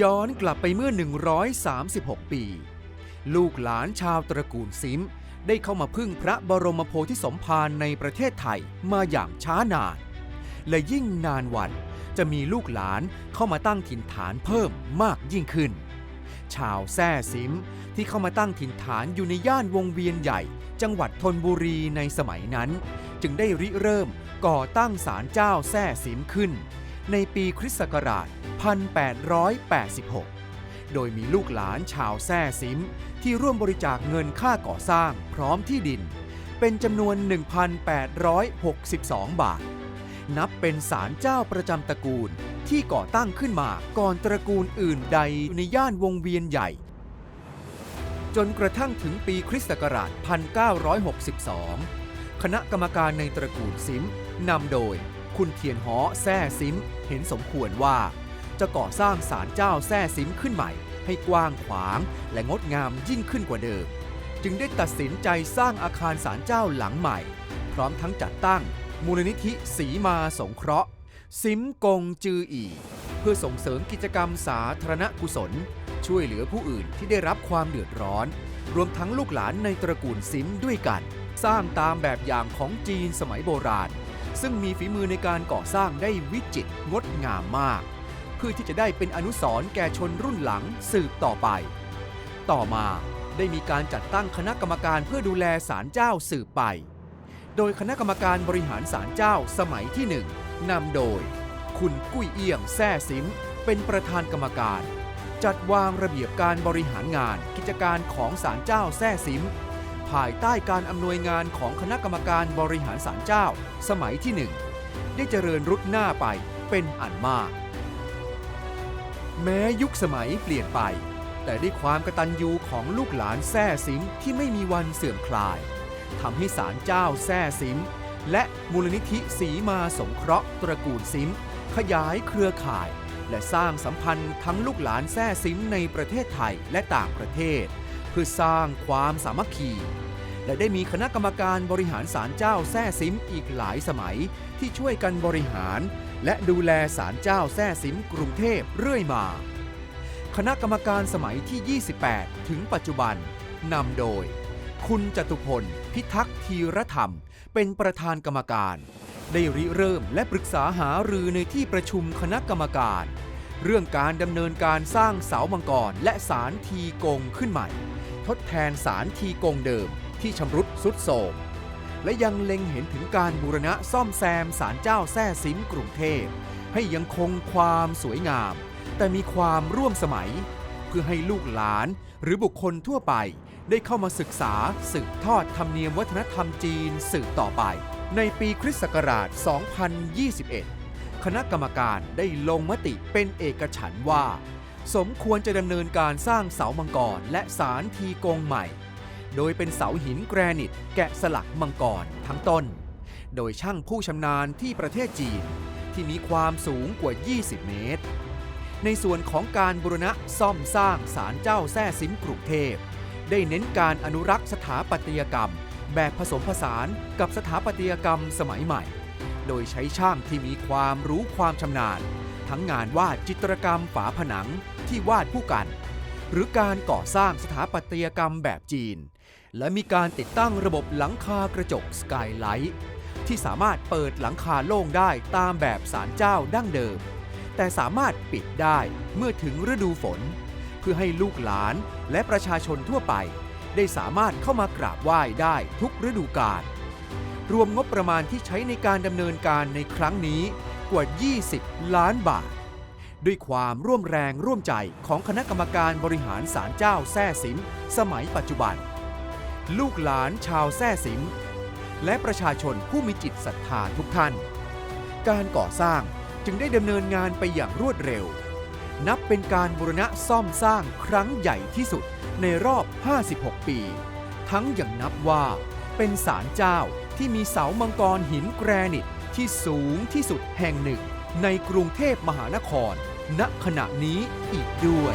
ย้อนกลับไปเมื่อ 136 ปี ลูกหลานชาวตระกูลซิม ได้เข้ามาพึ่งพระบรมโพธิสมภารในประเทศไทยมาอย่างช้านาน และยิ่งนานวันจะมีลูกหลานเข้ามาตั้งถิ่นฐานเพิ่มมากยิ่งขึ้น ชาวแซ่ซิมที่เข้ามาตั้งถิ่นฐานอยู่ในย่านวงเวียนใหญ่ จังหวัดธนบุรีในสมัยนั้น จึงได้ริเริ่มก่อตั้งศาลเจ้าแซ่ซิมขึ้น ในปีคริสต์ศักราช 1886 โดยมีลูกหลานชาวแซ่ซิม ที่ร่วมบริจาคเงินค่าก่อสร้างพร้อมที่ดิน เป็นจำนวน 1,862 บาท นับเป็นศาลเจ้าประจำตระกูลที่ก่อตั้งขึ้นมาก่อนตระกูลอื่นใดในย่านวงเวียนใหญ่ จนกระทั่งถึงปีคริสต์ศักราช 1962 คณะกรรมการในตระกูลซิมนำโดย คุณเทียนหอแซ่ซิม เห็นสมควรว่า จะก่อสร้างศาลเจ้าแซ่ซิมขึ้นใหม่ ให้กว้างขวางและงดงามยิ่งขึ้นกว่าเดิม จึงได้ตัดสินใจสร้างอาคารศาลเจ้าหลังใหม่ พร้อมทั้งจัดตั้ง มูลนิธิสีมาสงเคราะห์ ซิมกงจืออีเพื่อส่งเสริมกิจกรรมสาธารณกุศล ช่วยเหลือผู้อื่นที่ได้รับความเดือดร้อน รวมทั้งลูกหลานในตระกูลซิมด้วยกัน สร้างตามแบบอย่างของจีนสมัยโบราณ ซึ่งมีฝีมือในการก่อสร้างได้วิจิตรงดงามมาก เพื่อที่จะได้เป็นอนุสรณ์แก่ชนรุ่นหลังสืบต่อไป ต่อมาได้มีการจัดตั้งคณะกรรมการเพื่อดูแลศาลเจ้าสืบไป โดยคณะกรรมการบริหารศาลเจ้าสมัยที่หนึ่งนำโดย คุณกุ้ยเอี้ยงแซ่ซิมเป็นประธานกรรมการ จัดวางระเบียบการบริหารงานกิจการของศาลเจ้าแซ่ซิม ภายใต้การอำนวยงานของคณะกรรมการบริหารศาลเจ้า สมัยที่หนึ่งได้เจริญรุดหน้าไปเป็นอันมาก แม้ยุคสมัยเปลี่ยนไป แต่ด้วยความกระตัญญูของลูกหลานแซ่ซิมที่ไม่มีวันเสื่อมคลายทำให้ศาลเจ้าแซ่ซิมและมูลนิธิสีมาสงเคราะห์ตระกูลซิม ขยายเครือข่าย และสร้างสัมพันธ์ทั้งลูกหลานแซ่ซิมในประเทศไทยและต่างประเทศ พื่อสร้างความสามัคคี และได้มีคณะกรรมการบริหารศาลเจ้าแซ่ซิมอีกหลายสมัยที่ช่วยกันบริหาร และดูแลศาลเจ้าแซ่ซิมกรุงเทพเรื่อยมา คณะกรรมการสมัยที่ 28 ถึงปัจจุบันนำโดย คุณจตุพล พิทักษ์ธีรธรรม เป็นประธานกรรมการได้ริเริ่มและปรึกษาหารือในที่ประชุมคณะกรรมการ เรื่องการดำเนินการสร้างเสามังกรและสารทีกงขึ้นใหม่ ทดแทนสารทีกงเดิมที่ชำรุดสุดโทรมและยังเล็งเห็นถึงการบูรณะซ่อมแซมศาลเจ้าแซ่ซิมกรุงเทพ ให้ยังคงความสวยงาม แต่มีความร่วมสมัย เพื่อให้ลูกหลานหรือบุคคลทั่วไป ได้เข้ามาศึกษาสืบทอดธรรมเนียมวัฒนธรรมจีนสืบต่อไป ในปีคริสต์ศักราช 2021 คณะกรรมการได้ลงมติเป็นเอกฉันท์ว่า สมควรจะดำเนินการสร้างเสามังกรและสารทีกงใหม่ โดยเป็นเสาหินแกรนิตแกะสลักมังกรทั้งต้น โดยช่างผู้ชำนาญที่ประเทศจีน ที่มีความสูงกว่า 20 เมตร ในส่วนของการบูรณะซ่อมสร้างศาลเจ้าแซ่ซิมกรุงเทพ ได้เน้นการอนุรักษ์สถาปัตยกรรม แบบผสมผสานกับสถาปัตยกรรมสมัยใหม่ โดยใช้ช่างที่มีความรู้ความชำนาญ ทั้งงานวาดจิตรกรรมฝาผนังที่วาดผู้กัน หรือการก่อสร้างสถาปัตยกรรมแบบจีน และมีการติดตั้งระบบหลังคากระจกสกายไลท์ที่สามารถเปิดหลังคาโล่งได้ตามแบบศาลเจ้าดั้งเดิม แต่สามารถปิดได้เมื่อถึงฤดูฝน เพื่อให้ลูกหลานและประชาชนทั่วไป ได้สามารถเข้ามากราบไหว้ได้ทุกฤดูกาลรวมงบประมาณที่ใช้ในการดำเนินการในครั้งนี้ กว่า 20 ล้านบาท ด้วยความร่วมแรงร่วมใจของคณะกรรมการบริหารศาลเจ้าแซ่สิม สมัยปัจจุบัน ลูกหลานชาวแซ่สิม และประชาชนผู้มีจิตศรัทธาทุกท่าน การก่อสร้างจึงได้ดำเนินงานไปอย่างรวดเร็ว นับเป็นการบูรณะซ่อมสร้างครั้งใหญ่ที่สุดในรอบ 56 ปี ทั้งอย่างนับว่าเป็นศาลเจ้าที่มีเสามังกรหินแกรนิต ที่สูงที่สุดแห่งหนึ่ง ในกรุงเทพมหานคร ณขณะนี้อีกด้วย